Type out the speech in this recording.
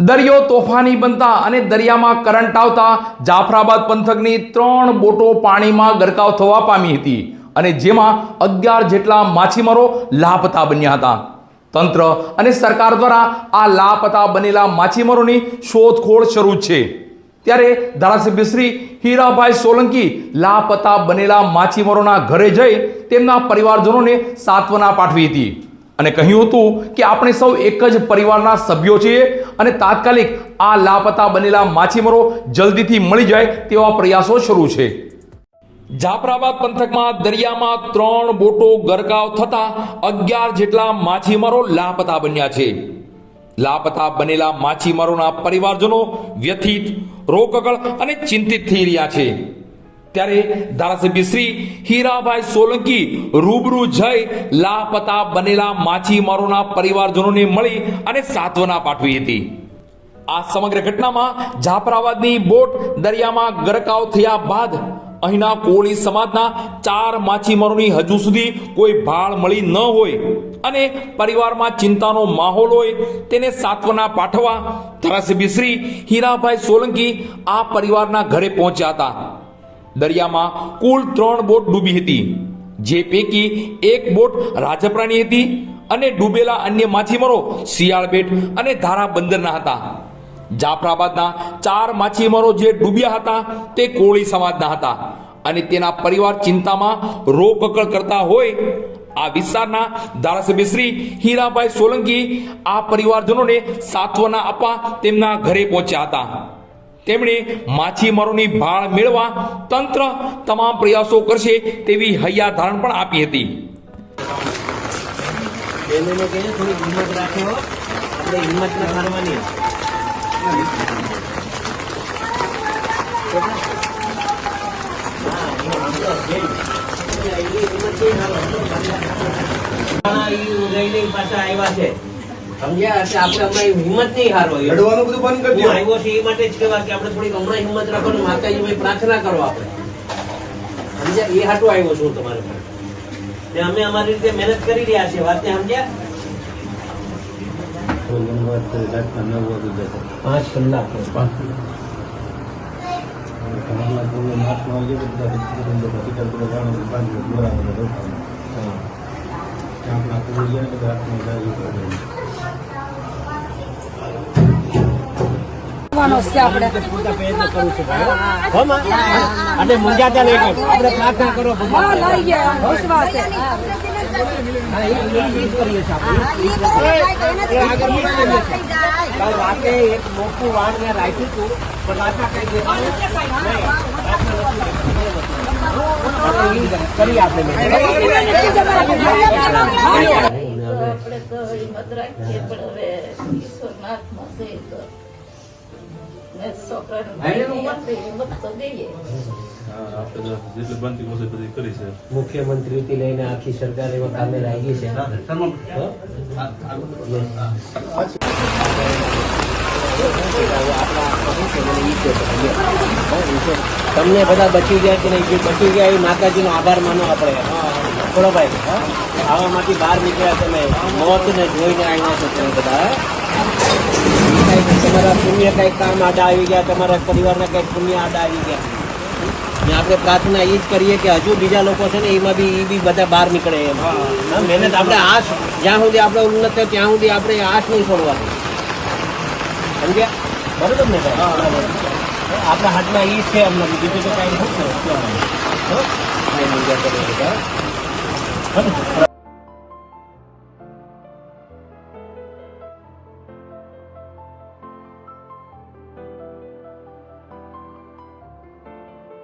દરિયો તોફાની બનતા અને દરિયામાં કરંટ આવતા જાફરાબાદ પંથકની ત્રણ બોટો પાણીમાં ગરકાવ થવા પામી હતી અને જેમાં અગિયાર જેટલા માછીમારો લાપતા બન્યા હતા. તંત્ર અને સરકાર દ્વારા આ લાપતા બનેલા માછીમારોની શોધખોળ શરૂ છે. ત્યારે ધારાસભ્ય શ્રી હીરાભાઈ સોલંકી લાપતા બનેલા માછીમારોના ઘરે જઈ તેમના પરિવારજનોને સાંત્વના પાઠવી હતી. અને કહ્યું હતું કે આપણે સૌ એક જ પરિવારના સભ્યો છીએ અને તાત્કાલિક આ લાપતા બનેલા માછીમારો જલ્દીથી મળી જાય તેવા પ્રયાસો શરૂ છે. જાફરાબાદ પંથકમાં દરિયામાં ત્રણ બોટો ગરકાવ થતા અગિયાર જેટલા માછીમારો લાપતા બન્યા છે. લાપતા બનેલા માછીમારોના પરિવારજનો વ્યથિત, રોકકળ અને ચિંતિત થઈ રહ્યા છે. ત્યારે ધારાસભ્ય શ્રી હીરાભાઈ સોલંકી રૂબરૂ જઈ લાપતા બનેલા માછીમારોના પરિવારજનોને મળી અને સાંત્વના પાઠવી હતી. આ સમગ્ર ઘટનામાં જાફરાબાદની બોટ દરિયામાં ગરકાવ થયા બાદ અહીંના કોળી સમાજના ચાર માછીમારોની હજુ સુધી કોઈ ભાળ મળી ન હોય અને પરિવારમાં ચિંતાનો માહોલ હોય તેને સાત્વના પાઠવા ધારાસભ્ય શ્રી હીરાભાઈ સોલંકી આ પરિવારના ઘરે પહોંચ્યા હતા. દરિયામાં કુલ ત્રણ બોટ ડૂબી હતી. જે પૈકી એક બોટ રાજપરાની હતી અને ડૂબેલા અન્ય માછીમારો શિયાળબેટ અને ધારા બંદરના હતા. જાફરાબાદના ચાર માછીમારો જે ડૂબ્યા હતા તે કોળી સમાજના હતા અને તેના પરિવાર ચિંતામાં રોકકળ કરતા હોય આ વિસ્તારના ધારાસભ્ય શ્રી હીરાભાઈ સોલંકી આ પરિવારજનોને સાંત્વના આપવા તેમના ઘરે પહોંચ્યા હતા. તેમણે માછીમારોની ભાળ મેળવા તંત્ર તમામ પ્રયાસો કરશે તેવી હૈયા ધારણ પણ આપી હતી. પાછા આવ્યા છે. સમજ્યા? એટલે આપણે હમણાં હિંમત નહીં હારવાની લડવાનું બધું બંધ કરી દો. આવ્યો છું એ માટે જ કહેવા કે આપણે થોડીક હમણાં હિંમત રાખવાની માતાજી ભાઈ પ્રાર્થના કરો આપણે. સમજ્યા? એ હાટું આવ્યો છું તમારે ને અમે અમારી રીતે મહેનત કરી રહ્યા છીએ. વાત સમજ્યા? પાંચ કલાક. કરવાનો છે અને મુંજાતા નહીં કર આપણે પ્રાર્થના કરો રાતે એક મોટું વાણ મેં રાખ્યું હતું પણ રાતના કઈ. કરી આપણે મેં. આપણે તો હિંમત રાખીએ પણ હવે ઈશ્વરનાથમાં છે તો ને છોકરાને આપણે હિંમત તો દઈએ જેટલી બનતી કોશિશ બધી કરી છે મુખ્યમંત્રીથી લઈને આખી સરકાર એવા કામે લાગી છે. તમને બધા બચી ગયા કે નહીં? જે બચી ગયા એ માતાજીનો આભાર માનો આપણે. થોડો ભાઈ? આવામાંથી બહાર નીકળ્યા તમે. મોતને જોઈને આવ્યા છો તમે બધા તમારા પુણ્ય કંઈક કામ આડા આવી ગયા તમારા પરિવારના કંઈક પુણ્ય આડા આવી ગયા. ને આપણે પ્રાર્થના એ જ કરીએ કે હજુ બીજા લોકો છે ને એમાં બી એ બી બધા બહાર નીકળે એમ. મહેનત આપણે આશ જ્યાં સુધી આપણે ઉન્નત થાય ત્યાં સુધી આપણે આશ નહીં છોડવાની. સમજ્યા? બરોબર ને આપણા હાથમાં એ છે અમને બીજું તો કાંઈ નથી